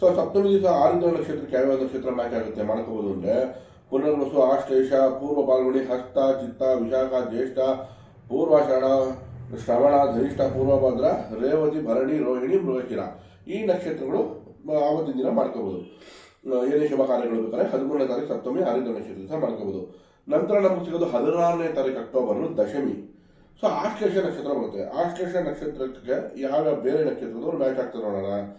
So ಸಪ್ತಮಿ ದಿವಸ ಆರಿದ್ರ ನಕ್ಷತ್ರಕ್ಕೆ ಯಾವ್ಯಾವ ನಕ್ಷತ್ರ ಮ್ಯಾಚ್ ಆಗುತ್ತೆ ಮಾಡ್ಕೋಬಹುದು ಅಂದ್ರೆ. ಪುನರ್ವಸು, ಆಶ್ಲೇಷ, ಪೂರ್ವ ಪಾಲ್ಗುಣಿ ಹಸ್ತ, ಚಿತ್ತ, ವಿಶಾಖ, ಜ್ಯೇಷ್ಠ ಪೂರ್ವಾಷಾಢ ಶ್ರವಣ ಧನಿಷ್ಠ ಪೂರ್ವಭದ್ರ, ರೇವತಿ, ಭರಣಿ, ರೋಹಿಣಿ, ಮೃಗಶಿರ. ಈ ನಕ್ಷತ್ರಗಳು ಆವತ್ತಿನ ದಿನ ಮಾಡ್ಕೋಬಹುದು ಏನೇ ಶುಭ ಕಾರ್ಯಗಳು ಬೇಕಾದ್ರೆ ಹದಿಮೂರನೇ ತಾರೀಕು ಸಪ್ತಮಿ ಆರಿದ್ರ ನಕ್ಷತ್ರ ದಿವಸ ಮಾಡ್ಕೋಬಹುದು ನಂತರ ನಮಗೆ ಸಿಗೋದು ಹದಿನಾರನೇ ತಾರೀಕು ಅಕ್ಟೋಬರ್, ದಶಮಿ. ಸೊ, ಆಶ್ಲೇಷ ನಕ್ಷತ್ರ ಬರುತ್ತೆ. ಆಶ್ಲೇಷ ನಕ್ಷತ್ರಕ್ಕೆ ಯಾವ ಬೇರೆ ನಕ್ಷತ್ರದವರು ಮ್ಯಾಚ್ ಆಗ್ತಾರೆ ನೋಡೋಣ.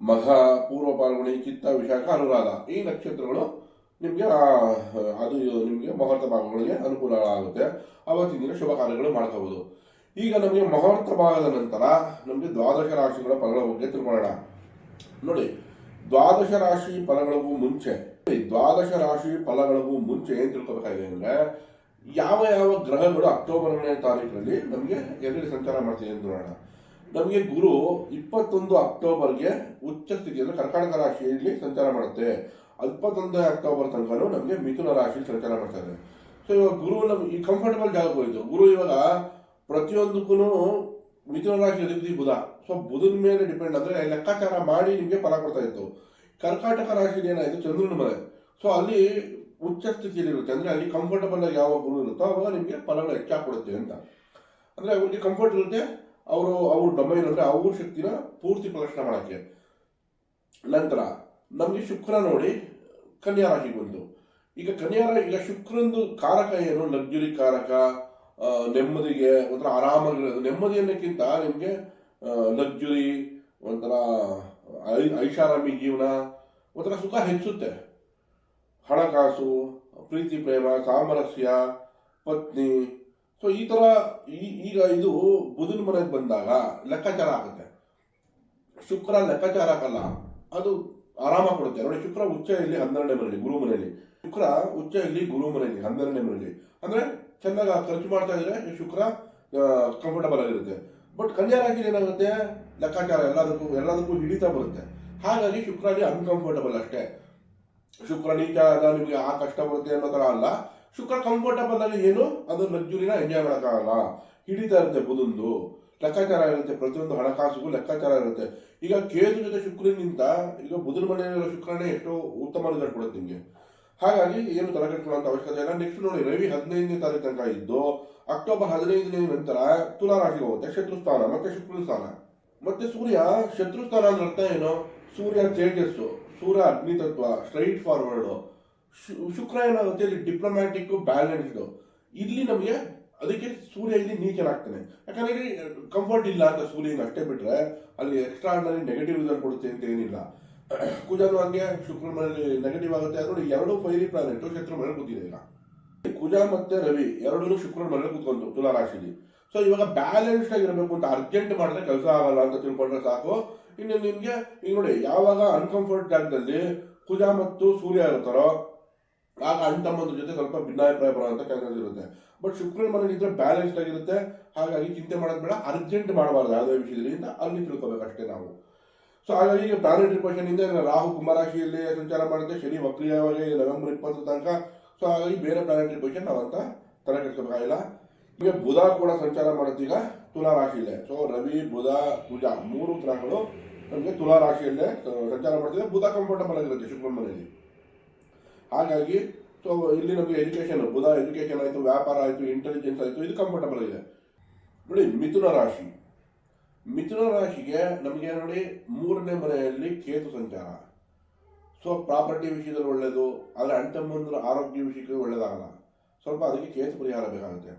ಮಘ ಪೂರ್ವ ಪಾಲ್ಗುಣಿ ಚಿತ್ತ ವಿಶಾಖ ಅನುರಾಧ. ಈ ನಕ್ಷತ್ರಗಳು ನಿಮಗೆ ಅದು ನಿಮಗೆ ಮುಹೂರ್ತ ಭಾಗಗಳಿಗೆ ಅನುಕೂಲ ಆಗುತ್ತೆ ಅವತ್ತಿನ ದಿನ ಶುಭ ಕಾರ್ಯಗಳು ಮಾಡ್ಕೋಬಹುದು ಈಗ ನಮಗೆ ಮುಹೂರ್ತ ಭಾಗದ ನಂತರ ನಮಗೆ ದ್ವಾದಶ ರಾಶಿಗಳ ಫಲಗಳ ಬಗ್ಗೆ ತಿಳ್ಕೊಳ್ಳೋಣ. ನೋಡಿ, ದ್ವಾದಶ ರಾಶಿ ಫಲಗಳಿಗೂ ಮುಂಚೆ ದ್ವಾದಶ ರಾಶಿ ಫಲಗಳಿಗೂ ಮುಂಚೆ ಏನು ತಿಳ್ಕೊಬೇಕಾಗಿದೆ ಅಂದ್ರೆ, ಯಾವ ಯಾವ ಗ್ರಹಗಳು ಅಕ್ಟೋಬರ್ನೇ ತಾರೀಕಿನಲ್ಲಿ ನಮಗೆ ಎಲ್ಲಿ ಸಂಚಾರ ಮಾಡ್ತಿದೆ ಅಂತ ನೋಡೋಣ. ನಮಗೆ ಗುರು ಇಪ್ಪತ್ತೊಂದು ಅಕ್ಟೋಬರ್ಗೆ ಉಚ್ಚ ಸ್ಥಿತಿಯಲ್ಲಿ ಕರ್ಕಾಟಕ ರಾಶಿಯಲ್ಲಿ ಸಂಚಾರ ಮಾಡುತ್ತೆ. ಇಪ್ಪತ್ತೊಂದನೇ ಅಕ್ಟೋಬರ್ ತನಕ ನಮಗೆ ಮಿಥುನ ರಾಶಿಯಲ್ಲಿ ಸಂಚಾರ ಮಾಡ್ತಾರೆ ಸೊ ಇವಾಗ ಗುರು ನಮ್ಗೆ ಈ ಕಂಫರ್ಟಬಲ್ ಜಾಗ ಹೋಯ್ತು. ಗುರು ಇವಾಗ ಪ್ರತಿಯೊಂದಕ್ಕೂ ಮಿಥುನ ರಾಶಿ ಅಧಿಪತಿ ಬುಧ. ಸೊ ಬುಧನ ಮೇಲೆ ಡಿಪೆಂಡ್ ಅಂದ್ರೆ ಲೆಕ್ಕಾಚಾರ ಮಾಡಿ ನಿಮಗೆ ಫಲ ಕೊಡ್ತಾ ಇತ್ತು. ಕರ್ಕಾಟಕ ರಾಶಿಲಿ ಏನಾಯ್ತು? ಚಂದ್ರನ ಮನೆ ಸೊ ಅಲ್ಲಿ ಉಚ್ಚ ಸ್ಥಿತಿಯಲ್ಲಿ ಇರುತ್ತೆ. ಅಂದ್ರೆ ಅಲ್ಲಿ ಕಂಫರ್ಟಬಲ್ ಆಗಿ ಯಾವ ಗುರು ಇರುತ್ತೋ ಅವಾಗ ನಿಮಗೆ ಫಲಗಳು ಹೆಚ್ಚಾಗಿ ಕೊಡುತ್ತೆ ಅಂತ. ಅಂದ್ರೆ ಅವ್ರಿಗೆ ಕಂಫರ್ಟ್ ಇರುತ್ತೆ. ಅವರು, ಅವ್ರ ಡೊಮೈನ್ ಅಂದ್ರೆ ಅವ್ರ ಶಕ್ತಿನ ಪೂರ್ತಿ ಪ್ರದರ್ಶನ ಮಾಡಕ್ಕೆ. ನಂತರ ನಮಗೆ ಶುಕ್ರ ನೋಡಿ ಕನ್ಯಾ ರಾಶಿಗೆ ಬಂತು ಈಗ ಕನ್ಯಾ ರಾಶಿ, ಈಗ ಶುಕ್ರಂದು ಕಾರಕ ಏನು? ಲಗ್ಜುರಿ ಕಾರಕ ನೆಮ್ಮದಿಗೆ, ಒಂಥರ ಆರಾಮಾಗಿರೋದು ನೆಮ್ಮದಿ ಅನ್ನೋಕ್ಕಿಂತ ನಿಮಗೆ ಲಗ್ಜುರಿ ಒಂಥರ ಐ- ಐಷಾರಾಮಿ ಜೀವನ, ಒಂಥರ ಸುಖ ಹೆಚ್ಚುತ್ತೆ. ಹಣಕಾಸು, ಪ್ರೀತಿ ಪ್ರೇಮ, ಸಾಮರಸ್ಯ, ಪತ್ನಿ ಸೊ ಈ ತರ ಈಗ ಇದು ಬುಧನ ಮನೆಗೆ ಬಂದಾಗ ಲೆಕ್ಕಾಚಾರ ಆಗುತ್ತೆ. ಶುಕ್ರ ಲೆಕ್ಕಾಚಾರ ಹಾಕಲ್ಲ ಅದು ಆರಾಮ ಕೊಡುತ್ತೆ. ನೋಡಿ, ಶುಕ್ರ ಉಚ್ಚ ಇಲ್ಲಿ ಹನ್ನೆರಡನೇ ಮನೆಯಲ್ಲಿ, ಗುರು ಮನೆಯಲ್ಲಿ. ಶುಕ್ರ ಉಚ್ಚ ಇಲ್ಲಿ ಗುರು ಮನೆಯಲ್ಲಿ, ಹನ್ನೆರಡನೇ ಮನೆಯಲ್ಲಿ. ಅಂದ್ರೆ ಚೆನ್ನಾಗಿ ಖರ್ಚು ಮಾಡ್ತಾ ಇದ್ರೆ ಶುಕ್ರ ಕಂಫರ್ಟಬಲ್ ಆಗಿರುತ್ತೆ. ಬಟ್ ಕನ್ಯಾ ರಾಶಿಲಿ ಏನಾಗುತ್ತೆ? ಲೆಕ್ಕಾಚಾರ ಎಲ್ಲದಕ್ಕೂ ಎಲ್ಲದಕ್ಕೂ ಹಿಡಿತಾ ಬರುತ್ತೆ. ಹಾಗಾಗಿ ಶುಕ್ರ ಅಲ್ಲಿ ಅನ್ಕಂಫರ್ಟಬಲ್ ಅಷ್ಟೇ. ಶುಕ್ರ ನೀಚ ನಿಮಗೆ ಆ ಕಷ್ಟ ಬರುತ್ತೆ ಅನ್ನೋ ಥರ ಅಲ್ಲ. ಶುಕ್ರ ಕಂಫರ್ಟಬಲ್ ಆಗಿ ಏನು? ಅದು ಲಕ್ಸುರಿನ ಎಂಜಾಯ್ ಮಾಡೋಕ್ಕಾಗಲ್ಲ. ಹಿಡಿತಾ ಇರುತ್ತೆ ಬುಧಂದು ಲೆಕ್ಕಾಚಾರ ಇರುತ್ತೆ. ಪ್ರತಿಯೊಂದು ಹಣಕಾಸಿಗೂ ಲೆಕ್ಕಾಚಾರ ಇರುತ್ತೆ. ಈಗ ಕೇತು ಜೊತೆ ಶುಕ್ರನಿಂದ, ಈಗ ಬುಧನ ಮನೆಯಲ್ಲಿರೋ ಶುಕ್ರನೇ ಎಷ್ಟೋ ಉತ್ತಮ ರಿಸಲ್ಟ್ ಕೊಡುತ್ತೆ ನಿಮಗೆ. ಹಾಗಾಗಿ ಏನು ತಲೆ ಕೆಡ್ಕೊಳ್ಳುವಂತ ಅವಶ್ಯಕತೆ ಇಲ್ಲ. ನೆಕ್ಸ್ಟ್ ನೋಡಿ, ರವಿ ಹದಿನೈದನೇ ತಾರೀಕು ತನಕ ಇದ್ದು, ಅಕ್ಟೋಬರ್ ಹದಿನೈದನೇ ನಂತರ ತುಲಾ ರಾಶಿಗೆ ಹೋಗುತ್ತೆ. ಶತ್ರು ಸ್ಥಾನ ಮತ್ತೆ ಶುಕ್ರ ಸ್ಥಾನ ಮತ್ತೆ ಸೂರ್ಯ ಶತ್ರು ಸ್ಥಾನ ಅಂದ್ರೆ ಅರ್ಥ ಏನು? ಸೂರ್ಯ ತೇಜಸ್ಸು, ಸೂರ್ಯ ಅಗ್ನಿ ತತ್ವ ಸ್ಟ್ರೈಟ್ ಫಾರ್ವರ್ಡ್ ಶುಕ್ರ ಏನಾಗುತ್ತೆ ಇಲ್ಲಿ ಡಿಪ್ಲೊಮ್ಯಾಟಿಕ್ ಬ್ಯಾಲೆನ್ಸ್ ಇಲ್ಲಿ ನಮಗೆ ಅದಕ್ಕೆ ಸೂರ್ಯ ಇಲ್ಲಿ ನೀಚನಾಗ್ತಾನೆ. ಯಾಕಂದ್ರೆ ಇಲ್ಲಿ ಕಂಫರ್ಟ್ ಇಲ್ಲ ಅಂತ ಸೂರ್ಯನ ಅಷ್ಟೇ ಬಿಟ್ರೆ ಅಲ್ಲಿ ಎಕ್ಸ್ಟ್ರಾ ಆರ್ಡಿನರಿ ನೆಗೆಟಿವ್ ರಿಸಲ್ಟ್ ಕೊಡುತ್ತೆ ಅಂತ ಏನಿಲ್ಲ. ಕುಜನು ಹಂಗೆ ಶುಕ್ರ ಮನೆಯಲ್ಲಿ ನೆಗೆಟಿವ್ ಆಗುತ್ತೆ ನೋಡಿ ಎರಡು ಫೈರಿ ಪ್ಲಾನೆಟ್ ಶತ್ರು ಮನೆ ಕೂತಿದೆ ಈಗ. ಕುಜ ಮತ್ತೆ ರವಿ ಎರಡೂ ಶುಕ್ರ ಮನೆ ಕೂತ್ಕೊಂಡು ತುಲಾ ರಾಶಿಲಿ. ಸೊ ಇವಾಗ ಬ್ಯಾಲೆನ್ಸ್ಡ್ ಆಗಿರಬೇಕು ಅಂತ ಅರ್ಜೆಂಟ್ ಮಾಡಿದ್ರೆ ಕೆಲಸ ಆಗಲ್ಲ ಅಂತ ತಿಳ್ಕೊಂಡ್ರೆ ಸಾಕು. ಇನ್ನು ನಿಮ್ಗೆ, ಈಗ ನೋಡಿ, ಯಾವಾಗ ಅನ್ಕಂಫರ್ಟ್ ಜಾಗದಲ್ಲಿ ಕುಜ ಮತ್ತು ಸೂರ್ಯ ಇರ್ತಾರೋ ಆಗ ಅಣ್ಣ ತಮ್ಮಂದ್ರ ಜೊತೆ ಸ್ವಲ್ಪ ಭಿನ್ನಾಭಿಪ್ರಾಯ ಬರುವಂತ ಕೆಲಸ ಇರುತ್ತೆ. ಬಟ್ ಶುಕ್ರ ಮನೇಲಿ ಇದ್ರೆ ಬ್ಯಾಲೆನ್ಸ್ಡ್ ಆಗಿರುತ್ತೆ. ಹಾಗಾಗಿ ಚಿಂತೆ ಮಾಡೋದು ಬೇಡ. ಅರ್ಜೆಂಟ್ ಮಾಡಬಾರ್ದು ಯಾವುದೇ ವಿಷಯದಲ್ಲಿ ಅಂತ ಅಲ್ಲಿ ತಿಳ್ಕೊಬೇಕಷ್ಟೇ ನಾವು. ಸೊ ಹಾಗಾಗಿ ಈಗ ಪ್ಲಾನೆಟರಿ ಇಂದ ರಾಹು ಕುಂಭರಾಶಿಯಲ್ಲಿ ಸಂಚಾರ ಮಾಡುತ್ತೆ. ಶನಿ ವಕ್ರಿಯವಾಗಿ ನವೆಂಬರ್ ಇಪ್ಪತ್ತು ತನಕ. ಸೊ ಹಾಗಾಗಿ ಬೇರೆ ಪ್ಲಾನೆಟರಿ ಪೊಸಿಷನ್ ನಾವಂತ ತಲೆ ಕೆಡಿಸಬೇಕಾಗಿಲ್ಲ ಈಗ ಬುಧ ಕೂಡ ಸಂಚಾರ ಮಾಡುತ್ತೆ ಈಗ ತುಲಾ ರಾಶಿಯಲ್ಲೇ. ಸೊ ರವಿ, ಬುಧ ಕುಜ ಮೂರು ಗ್ರಹಗಳು ನಮಗೆ ತುಲಾ ರಾಶಿಯಲ್ಲೇ ಸಂಚಾರ ಮಾಡ್ತಿದೆ ಬುಧ ಕಂಫರ್ಟಬಲ್ ಆಗಿರುತ್ತೆ ಶುಕ್ರ ಮನೆಯಲ್ಲಿ ಹಾಗಾಗಿ ಸೊ ಇಲ್ಲಿ ನಮಗೆ ಎಜುಕೇಶನ್ ಬುಧ ಎಜುಕೇಶನ್ ಆಯಿತು, ವ್ಯಾಪಾರ ಆಯಿತು ಇಂಟೆಲಿಜೆನ್ಸ್ ಆಯಿತು, ಇದು ಕಂಫರ್ಟಬಲ್ ಇದೆ ನೋಡಿ, ಮಿಥುನ ರಾಶಿ. ಮಿಥುನ ರಾಶಿಗೆ ನಮಗೆ ನೋಡಿ, ಮೂರನೇ ಮನೆಯಲ್ಲಿ ಕೇತು ಸಂಚಾರ. ಸೊ ಪ್ರಾಪರ್ಟಿ ವಿಷಯದಲ್ಲಿ ಒಳ್ಳೆಯದು ಆದರೆ ಅಣ್ತಮ್ಮಂದ್ರ ಆರೋಗ್ಯ ವಿಷಯಕ್ಕೆ ಒಳ್ಳೆಯದಾಗಲ್ಲ ಸ್ವಲ್ಪ ಅದಕ್ಕೆ ಕೇಸು ಪರಿಹಾರ ಬೇಕಾಗುತ್ತೆ.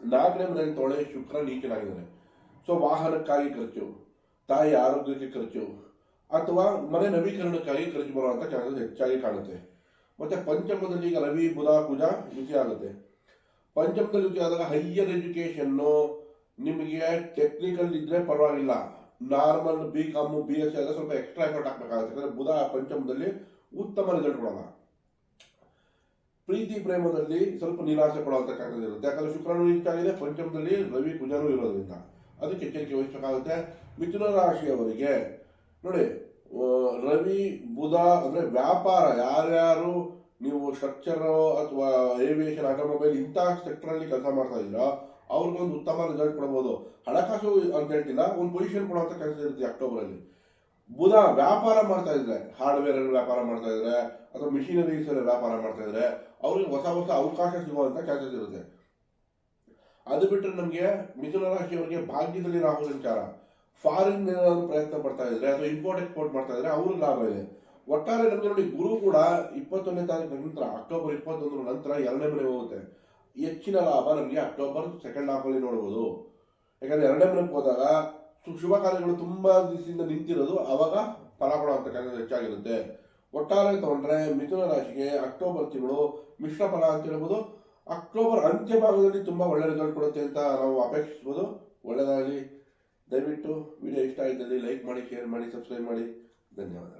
ನಾಲ್ಕನೇ ಮನೆಯಲ್ಲಿ ತೊಳೆ, ಶುಕ್ರ ನೀಚನಾಗಿದ್ದಾನೆ ಸೊ ವಾಹನಕ್ಕಾಗಿ ಖರ್ಚು ತಾಯಿ ಆರೋಗ್ಯಕ್ಕೆ ಖರ್ಚು, ಅಥವಾ ಮನೆ ನವೀಕರಣಕ್ಕಾಗಿ ಖರ್ಚು ಬರುವಂಥ ಚಾನ್ಸಸ್ ಹೆಚ್ಚಾಗಿ ಕಾಣುತ್ತೆ. ಮತ್ತೆ ಪಂಚಮದಲ್ಲಿ ಈಗ ರವಿ, ಬುಧ, ಕುಜ ಯುತಿ ಆಗುತ್ತೆ. ಪಂಚಮದಲ್ಲಿ ಯುತಿ ಆದಾಗ ಹೈಯರ್ ಎಜುಕೇಷನ್ನು ನಿಮಗೆ ಟೆಕ್ನಿಕಲ್ ಇದ್ರೆ ಪರವಾಗಿಲ್ಲ. Normal B com B S C ಸ್ವಲ್ಪ ಎಕ್ಸ್ಟ್ರಾ ಎಫರ್ಟ್ ಹಾಕಬೇಕಾಗುತ್ತೆ. ಯಾಕಂದ್ರೆ ಬುಧ ಪಂಚಮದಲ್ಲಿ ಉತ್ತಮ ರಿಸಲ್ಟ್ ಕೊಡೋಲ್ಲ. ಪ್ರೀತಿ ಪ್ರೇಮದಲ್ಲಿ ಸ್ವಲ್ಪ ನಿರಾಸೆ ಕೊಡುವಂಥ ಚಾನ್ಸಸ್ ಇರುತ್ತೆ. ಯಾಕಂದ್ರೆ ಶುಕ್ರನು ಹೆಚ್ಚಾಗಿದೆ ಪಂಚಮದಲ್ಲಿ ರವಿ, ಕುಜನೂ ಇರೋದ್ರಿಂದ. ಅದಕ್ಕೆ ಎಚ್ಚರಿಕೆ ವಹಿಸಬೇಕಾಗುತ್ತೆ. ಮಿಥುನ ರಾಶಿಯವರಿಗೆ ನೋಡಿ ರವಿ, ಬುಧ ಅಂದ್ರೆ ವ್ಯಾಪಾರ, ಯಾರ್ಯಾರು ನೀವು ಸ್ಟ್ರಕ್ಚರ್ ಅಥವಾ ಏವಿಯೇಷನ್ ಆಟೋಮೊಬೈಲ್ ಇಂಥ ಸೆಕ್ಟ್ರಲ್ಲಿ ಕೆಲಸ ಮಾಡ್ತಾ ಇದ್ದೀರಾ, ಅವ್ರಿಗೊಂದು ಉತ್ತಮ ರಿಸಲ್ಟ್ ಕೊಡಬಹುದು ಹಣಕಾಸು ಅಂತ ಹೇಳ್ತಿಲ್ಲ, ಒಂದು ಪೊಸಿಷನ್ ಕೊಡುವಂತ ಕೆಲಸ ಇರುತ್ತೆ ಅಕ್ಟೋಬರ್ ಅಲ್ಲಿ. ಬುಧ ವ್ಯಾಪಾರ ಮಾಡ್ತಾ ಇದ್ರೆ ಹಾರ್ಡ್ವೇರ್ ವ್ಯಾಪಾರ ಮಾಡ್ತಾ ಇದ್ರೆ, ಅಥವಾ ಮಿಷಿನರೀಸ್ ವ್ಯಾಪಾರ ಮಾಡ್ತಾ ಇದ್ರೆ, ಅವ್ರಿಗೆ ಹೊಸ ಹೊಸ ಅವಕಾಶ ಸಿಗುವಂತ ಕೆಲಸ ಇರುತ್ತೆ. ಅದು ಬಿಟ್ಟರೆ ನಮಗೆ ಮಿಥುನ ರಾಶಿಯವರಿಗೆ ಭಾಗ್ಯದಲ್ಲಿ ರಾಹು ಸಂಚಾರ ಫಾರಿನ್ ಏನಾದ್ರು ಪ್ರಯತ್ನ ಪಡ್ತಾ ಇದ್ರೆ ಅಥವಾ ಇಂಪೋರ್ಟ್ ಎಕ್ಸ್ಪೋರ್ಟ್ ಮಾಡ್ತಾ ಇದ್ರೆ ಅವ್ರಿಗೆ ಲಾಭ ಇದೆ. ಒಟ್ಟಾರೆ ನಮಗೆ ನೋಡಿ, ಗುರು ಕೂಡ ಇಪ್ಪತ್ತೊಂದನೇ ತಾರೀಕು ನಂತರ, ಅಕ್ಟೋಬರ್ ಇಪ್ಪತ್ತೊಂದರ ನಂತರ ಎರಡನೇ ಮನೆ ಹೋಗುತ್ತೆ. ಹೆಚ್ಚಿನ ಲಾಭ ನಮಗೆ ಅಕ್ಟೋಬರ್ ಸೆಕೆಂಡ್ ಹಾಫ್ ಅಲ್ಲಿ ನೋಡಬಹುದು ಯಾಕಂದ್ರೆ ಎರಡನೇ ಮನೆಗೆ ಹೋದಾಗ ಶುಭ ಕಾರ್ಯಗಳು ತುಂಬಾ ದಿವಸದಿಂದ ನಿಂತಿರೋದು, ಅವಾಗ ಫಲ ಕೊಡುವಂತ ಕಾರ್ಯ ಹೆಚ್ಚಾಗಿರುತ್ತೆ. ಒಟ್ಟಾರೆ ತಗೊಂಡ್ರೆ ಮಿಥುನ ರಾಶಿಗೆ ಅಕ್ಟೋಬರ್ ತಿಂಗಳು ಮಿಶ್ರ ಫಲ ಅಂತ ಹೇಳ್ಬೋದು. ಅಕ್ಟೋಬರ್ ಅಂತ್ಯ ಭಾಗದಲ್ಲಿ ತುಂಬಾ ಒಳ್ಳೆ ರಿಸಲ್ಟ್ ಕೊಡುತ್ತೆ ಅಂತ ನಾವು ಅಪೇಕ್ಷಿಸ್ಬೋದು. ಒಳ್ಳೆಯದಾಗಲಿ ದಯವಿಟ್ಟು ವಿಡಿಯೋ ಇಷ್ಟ ಆಗಿದ್ದಲ್ಲಿ ಲೈಕ್ ಮಾಡಿ ಶೇರ್ ಮಾಡಿ ಸಬ್ಸ್ಕ್ರೈಬ್ ಮಾಡಿ. ಧನ್ಯವಾದಗಳು.